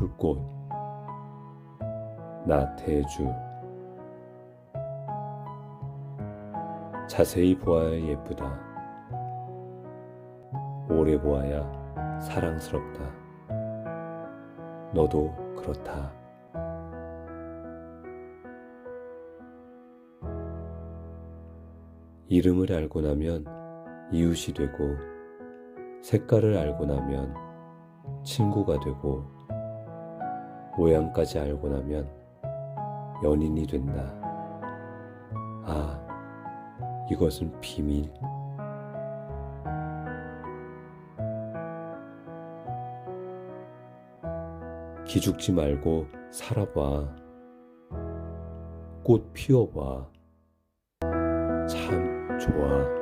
풀꽃 나태주 자세히 보아야 예쁘다. 오래 보아야 사랑스럽다. 너도 그렇다. 이름을 알고 나면 이웃이 되고, 색깔을 알고 나면 친구가 되고, 모양까지 알고 나면 연인이 된다. 아, 이것은 비밀. 기죽지 말고 살아봐. 꽃 피워봐. 참 좋아.